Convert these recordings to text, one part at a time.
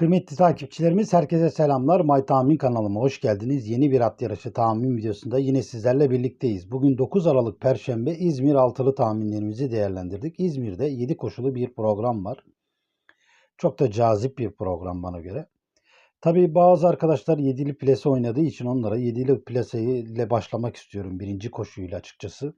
Kıymetli takipçilerimiz herkese selamlar. My Tahmin kanalıma hoş geldiniz. Yeni bir at yarışı tahmin videosunda yine sizlerle birlikteyiz. Bugün 9 Aralık Perşembe İzmir altılı tahminlerimizi değerlendirdik. İzmir'de 7 koşulu bir program var. Çok da cazip bir program bana göre. Tabii bazı arkadaşlar 7'li plase oynadığı için onlara 7'li plase ile başlamak istiyorum birinci koşuyla açıkçası.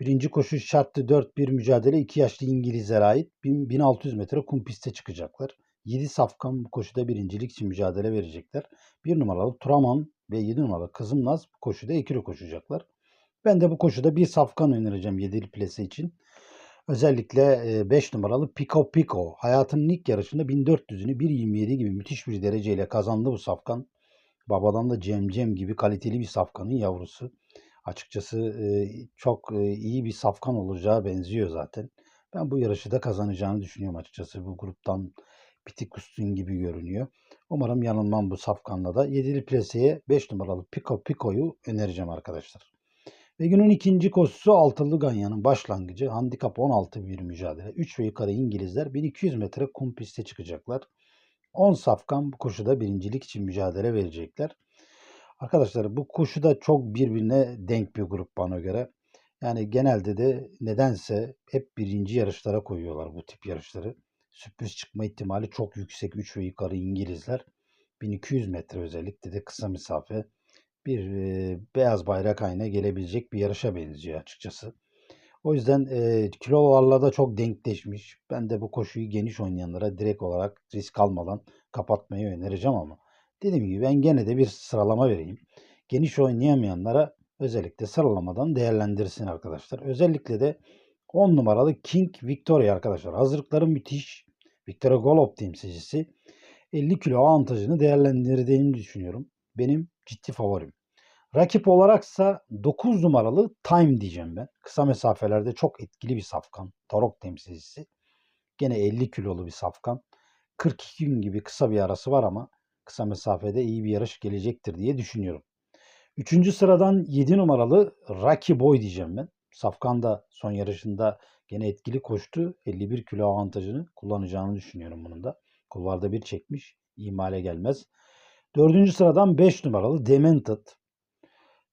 Birinci koşu şartlı 4-1 mücadele 2 yaşlı İngilizlere ait 1600 metre kum piste çıkacaklar. 7 safkan bu koşuda birincilik için mücadele verecekler. 1 numaralı Turaman ve 7 numaralı Kızımnaz bu koşuda ikili koşacaklar. Ben de bu koşuda bir safkan önereceğim 7'li plase için. Özellikle 5 numaralı Pico Pico hayatının ilk yarışında 1400'ünü 1.27 gibi müthiş bir dereceyle kazandı bu safkan. Babadan da Cem Cem gibi kaliteli bir safkanın yavrusu. Açıkçası çok iyi bir safkan olacağı benziyor zaten. Ben bu yarışı da kazanacağını düşünüyorum açıkçası. Bu gruptan Pitik Kustun gibi görünüyor. Umarım yanılmam bu safkanla da. 7'li plaseye 5 numaralı Pico Pico'yu önereceğim arkadaşlar. Ve günün ikinci koşusu altılı ganyanın başlangıcı. Handikap 16 bir mücadele. 3 ve yukarı İngilizler 1200 metre kum piste çıkacaklar. 10 safkan bu koşuda birincilik için mücadele verecekler. Arkadaşlar bu koşu da çok birbirine denk bir grup bana göre. Yani genelde de nedense hep birinci yarışlara koyuyorlar bu tip yarışları. Sürpriz çıkma ihtimali çok yüksek 3 ve yukarı İngilizler. 1200 metre özellikle de kısa mesafe bir e, beyaz bayrak haline gelebilecek bir yarışa benziyor açıkçası. O yüzden e, kilolarla da çok denkleşmiş. Ben de bu koşuyu geniş oynayanlara direkt olarak risk almadan kapatmayı önereceğim ama dediğim gibi ben gene de bir sıralama vereyim. Geniş oynayamayanlara özellikle sıralamadan değerlendirsin arkadaşlar. Özellikle de 10 numaralı King Victoria arkadaşlar. Hazırlıkları müthiş. Victoria Golub temsilcisi 50 kilo avantajını değerlendirdiğini düşünüyorum. Benim ciddi favorim. Rakip olaraksa 9 numaralı Time diyeceğim ben. Kısa mesafelerde çok etkili bir safkan. Tarok temsilcisi. Gene 50 kilolu bir safkan. 42 gün gibi kısa bir arası var ama kısa mesafede iyi bir yarış gelecektir diye düşünüyorum. Üçüncü sıradan 7 numaralı Rocky Boy diyeceğim ben. Safkan da son yarışında gene etkili koştu. 51 kilo avantajını kullanacağını düşünüyorum bunun da. Kulvarda bir çekmiş. İmale gelmez. Dördüncü sıradan 5 numaralı Demented.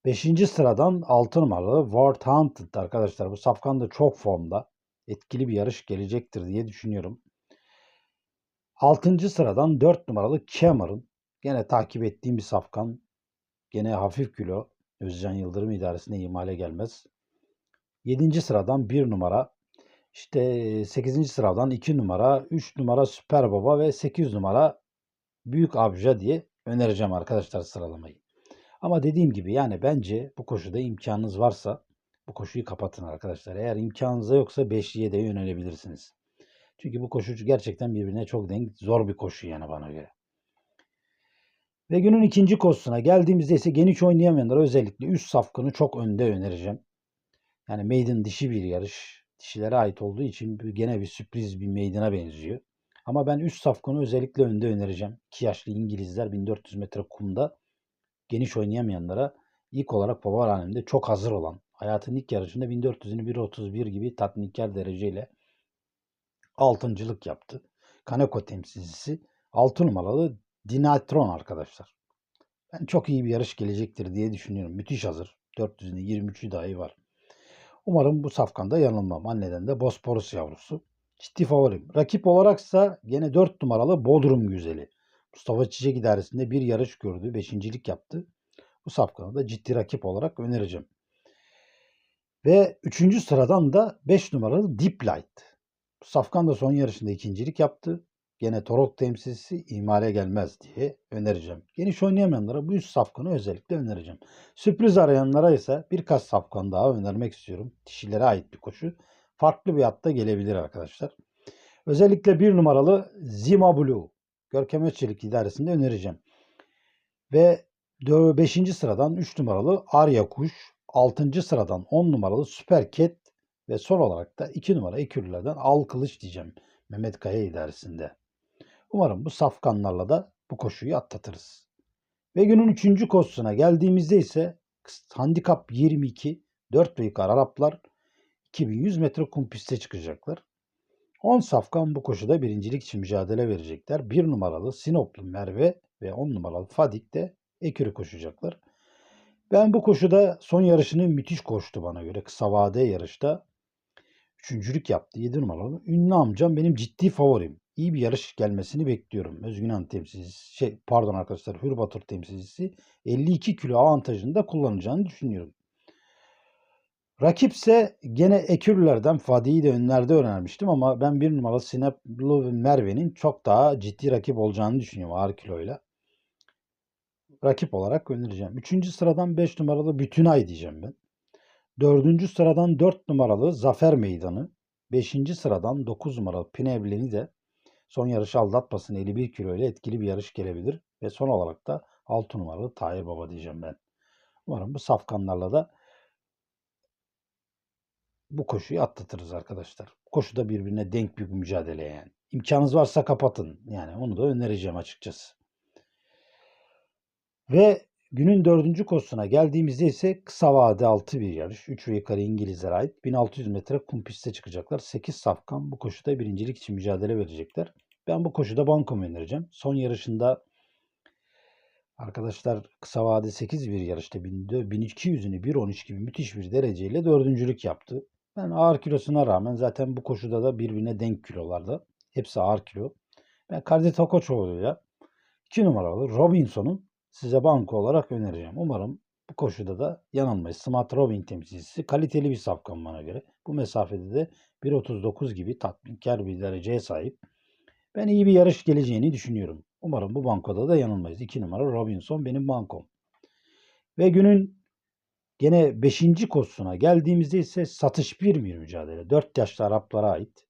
Beşinci sıradan 6 numaralı Ward Hunted arkadaşlar. Bu safkan da çok formda. Etkili bir yarış gelecektir diye düşünüyorum. Altıncı sıradan 4 numaralı Cameron. Gene takip ettiğim bir safkan. Gene hafif kilo. Özcan Yıldırım idaresinde imale gelmez. 7. sıradan 1 numara. İşte 8. sıradan 2 numara, 3 numara Süper Baba ve 8 numara Büyük Abja diye önereceğim arkadaşlar sıralamayı. Ama dediğim gibi yani bence bu koşuda imkanınız varsa bu koşuyu kapatın arkadaşlar. Eğer imkanınız yoksa 5'liye de yönelebilirsiniz. Çünkü bu koşu gerçekten birbirine çok denk zor bir koşu yani bana göre. Ve günün ikinci koşusuna geldiğimizde ise geniş oynayamayanlara özellikle üst safkanı çok önde önereceğim. Yani maiden dişi bir yarış. Dişilere ait olduğu için gene bir sürpriz bir meydana benziyor. Ama ben üst safkanı özellikle önde önereceğim. 2 yaşlı İngilizler 1400 metre kumda geniş oynayamayanlara ilk olarak favori halimde çok hazır olan hayatın ilk yarışında 1400'ünü 1.31 gibi tatminkar dereceyle altıncılık yaptı. Kaneko temsilcisi 6 numaralı Dinatron arkadaşlar. Ben çok iyi bir yarış gelecektir diye düşünüyorum. Müthiş hazır. 400'ünü 23'ü dahi var. Umarım bu safkanda yanılmam. Anneden de Bosporus yavrusu. Ciddi favorim. Rakip olaraksa yine 4 numaralı Bodrum Güzeli. Mustafa Çiçek idaresinde bir yarış gördü. Beşincilik yaptı. Bu safkanı da ciddi rakip olarak önereceğim. Ve üçüncü sıradan da 5 numaralı Deep Light. Safkan da son yarışında ikincilik yaptı. Gene Torok temsilcisi imale gelmez diye önereceğim. Geniş oynayamayanlara bu üst safkanı özellikle önereceğim. Sürpriz arayanlara ise birkaç safkan daha önermek istiyorum. Dişilere ait bir koşu. Farklı bir hatta gelebilir arkadaşlar. Özellikle bir numaralı Zima Blue. Görkem Özçelik idaresinde önereceğim. Ve 5. sıradan 3 numaralı Arya Kuş. 6. sıradan 10 numaralı Süper Cat. Ve son olarak da 2 numara ekürlerden Al Kılıç diyeceğim. Mehmet Kaya idaresinde. Umarım bu safkanlarla da bu koşuyu atlatırız. Ve günün 3. koşusuna geldiğimizde ise handikap 22 4 ve yukarı Araplar 2100 metre kum piste çıkacaklar. 10 safkan bu koşuda birincilik için mücadele verecekler. 1 numaralı Sinoplu Merve ve 10 numaralı Fadik de ekürü koşacaklar. Ben bu koşuda son yarışını müthiş koştu bana göre. Kısa vade yarışta üçüncülük yaptı 7 numaralı. Ünlü amcam benim ciddi favorim. İyi bir yarış gelmesini bekliyorum. Özgün Han temsilcisi, şey, pardon arkadaşlar Hür Batur temsilcisi 52 kilo avantajını da kullanacağını düşünüyorum. Rakipse gene Ekürlerden Fadi'yi de önlerde önermiştim ama ben bir numaralı Sineplu ve Merve'nin çok daha ciddi rakip olacağını düşünüyorum ağır kiloyla. Rakip olarak önereceğim. Üçüncü sıradan 5 numaralı Bütünay diyeceğim ben. Dördüncü sıradan 4 numaralı Zafer Meydanı. Beşinci sıradan 9 numaralı Pinevleni de son yarışı aldatmasın 51 kilo ile etkili bir yarış gelebilir. Ve son olarak da 6 numaralı Tahir Baba diyeceğim ben. Umarım bu safkanlarla da bu koşuyu atlatırız arkadaşlar. Koşuda birbirine denk bir mücadele yani. İmkanınız varsa kapatın. Yani onu da önereceğim açıkçası. Ve günün dördüncü koşusuna geldiğimizde ise kısa vade altı bir yarış. 3 ve yukarı İngilizlere ait 1600 metre kum piste çıkacaklar. 8 safkan bu koşuda birincilik için mücadele verecekler. Ben bu koşuda bankomu önereceğim. Son yarışında Arkadaşlar kısa vade 8 bir yarışta 1200'ünü 1.13 gibi müthiş bir dereceyle dördüncülük yaptı. Ben ağır kilosuna rağmen zaten bu koşuda da birbirine denk kilolarda. Hepsi ağır kilo. Ben Kardi Tokoçoğlu'yla 2 numaralı Robinson'un size banko olarak önereceğim. Umarım bu koşuda da yanılmayız. Smart Robin temsilcisi kaliteli bir safkan bana göre. Bu mesafede de 1.39 gibi tatminkar bir dereceye sahip. Ben iyi bir yarış geleceğini düşünüyorum. Umarım bu bankoda da yanılmayız. 2 numara Robinson benim bankom. Ve günün gene 5. koşusuna geldiğimizde ise satış bir bir mücadele. 4 yaşlı Araplara ait.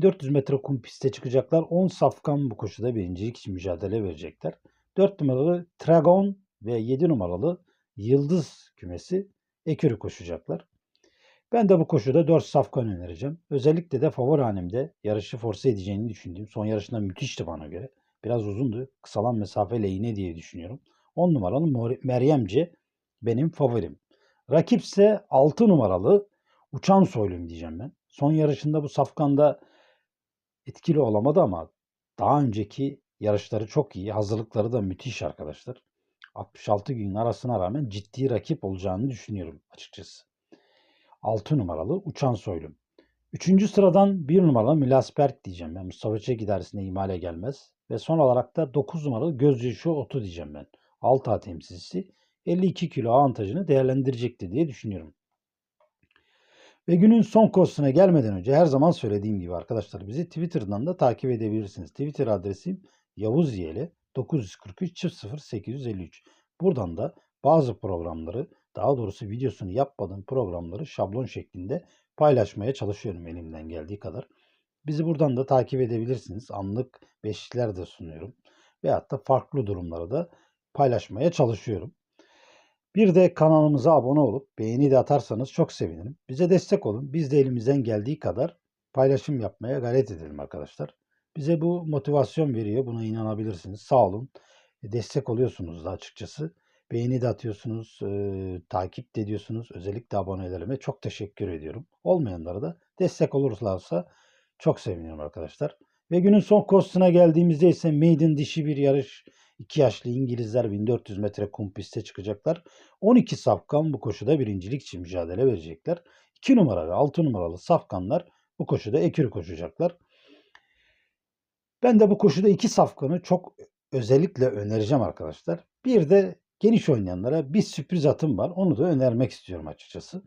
400 metre kum piste çıkacaklar. 10 safkan bu koşuda birincilik için mücadele verecekler. 4 numaralı Tragon ve 7 numaralı Yıldız kümesi ekürü koşacaklar. Ben de bu koşuda 4 safkan önereceğim. Özellikle de favori hanemde yarışı force edeceğini düşündüğüm. Son yarışında müthişti bana göre. Biraz uzundu. Kısalan mesafe lehine diye düşünüyorum. 10 numaralı Meryemce benim favorim. Rakipse 6 numaralı Uçan Soylum diyeceğim ben. Son yarışında bu safkanda etkili olamadı ama daha önceki yarışları çok iyi. Hazırlıkları da müthiş arkadaşlar. 66 gün arasına rağmen ciddi rakip olacağını düşünüyorum açıkçası. 6 numaralı Uçan Soylum. Üçüncü sıradan 1 numaralı Milasberg diyeceğim ben. Mustafa Çek idaresine imale gelmez. Ve son olarak da 9 numaralı Gözyaşı Otu diyeceğim ben. 6 temsilcisi 52 kilo avantajını değerlendirecektir diye düşünüyorum. Ve günün son koşusuna gelmeden önce her zaman söylediğim gibi arkadaşlar bizi Twitter'dan da takip edebilirsiniz. Twitter adresim Yavuz Yeli 943 0853. Buradan da bazı programları daha doğrusu videosunu yapmadığım programları şablon şeklinde paylaşmaya çalışıyorum elimden geldiği kadar. Bizi buradan da takip edebilirsiniz. Anlık beşikler de sunuyorum. Veyahut da farklı durumları da paylaşmaya çalışıyorum. Bir de kanalımıza abone olup beğeni de atarsanız çok sevinirim. Bize destek olun. Biz de elimizden geldiği kadar paylaşım yapmaya gayret edelim arkadaşlar. Bize bu motivasyon veriyor. Buna inanabilirsiniz. Sağ olun. Destek oluyorsunuz da açıkçası. Beğeni de atıyorsunuz, e, takip de ediyorsunuz. Özellikle abonelerime çok teşekkür ediyorum. Olmayanlara da destek olurlarsa çok seviniyorum arkadaşlar. Ve günün son kostuna geldiğimizde ise maiden dişi bir yarış. 2 yaşlı İngilizler 1400 metre kum piste çıkacaklar. 12 safkan bu koşuda birincilik için mücadele verecekler. 2 numara ve 6 numaralı safkanlar bu koşuda ekür koşacaklar. Ben de bu koşuda iki safkanı çok özellikle önereceğim arkadaşlar. Bir de geniş oynayanlara bir sürpriz atım var. Onu da önermek istiyorum açıkçası.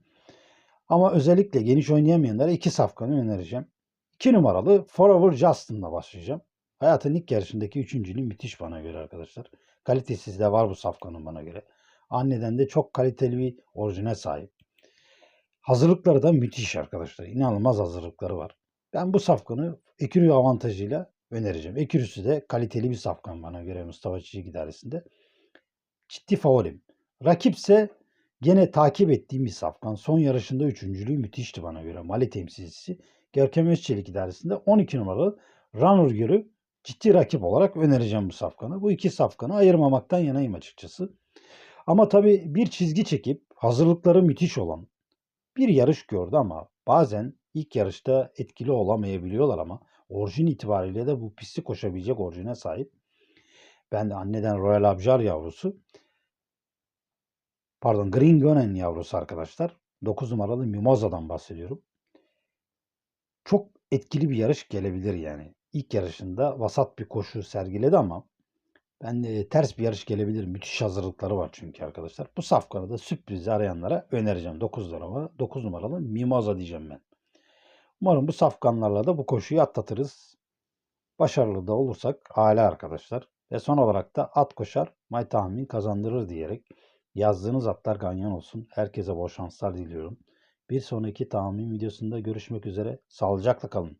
Ama özellikle geniş oynayamayanlara iki safkanı önereceğim. 2 numaralı Forever Justin'la başlayacağım. Hayatın ilk yarışındaki üçüncülüğü müthiş bana göre arkadaşlar. Kalitesiz de var bu safkanın bana göre. Anneden de çok kaliteli bir orijine sahip. Hazırlıkları da müthiş arkadaşlar. İnanılmaz hazırlıkları var. Ben bu safkanı ekürü avantajıyla önereceğim. Ekürüsü de kaliteli bir safkan bana göre Mustafa Çiçek idaresinde. Ciddi favorim. Rakipse gene takip ettiğim bir safkan. Son yarışında üçüncülüğü müthişti bana göre. Mali temsilcisi. Görkem Özçelik idaresinde 12 numaralı Runner Gür'ü ciddi rakip olarak önereceğim bu safkanı. Bu iki safkanı ayırmamaktan yanayım açıkçası. Ama tabii bir çizgi çekip hazırlıkları müthiş olan bir yarış gördü ama bazen İlk yarışta etkili olamayabiliyorlar ama orijin itibariyle de bu pisti koşabilecek orijine sahip. Ben de anneden Royal Abjar yavrusu. Pardon Green Gönen yavrusu arkadaşlar. 9 numaralı Mimosa'dan bahsediyorum. Çok etkili bir yarış gelebilir yani. İlk yarışında vasat bir koşu sergiledi ama ben de ters bir yarış gelebilir. Müthiş hazırlıkları var çünkü arkadaşlar. Bu safkanı da sürpriz arayanlara önereceğim. 9 numaralı, 9 numaralı Mimosa diyeceğim ben. Umarım bu safkanlarla da bu koşuyu atlatırız. Başarılı da olursak hala arkadaşlar. Ve son olarak da at koşar, may tahmin kazandırır diyerek yazdığınız atlar ganyan olsun. Herkese bol şanslar diliyorum. Bir sonraki tahmin videosunda görüşmek üzere. Sağlıcakla kalın.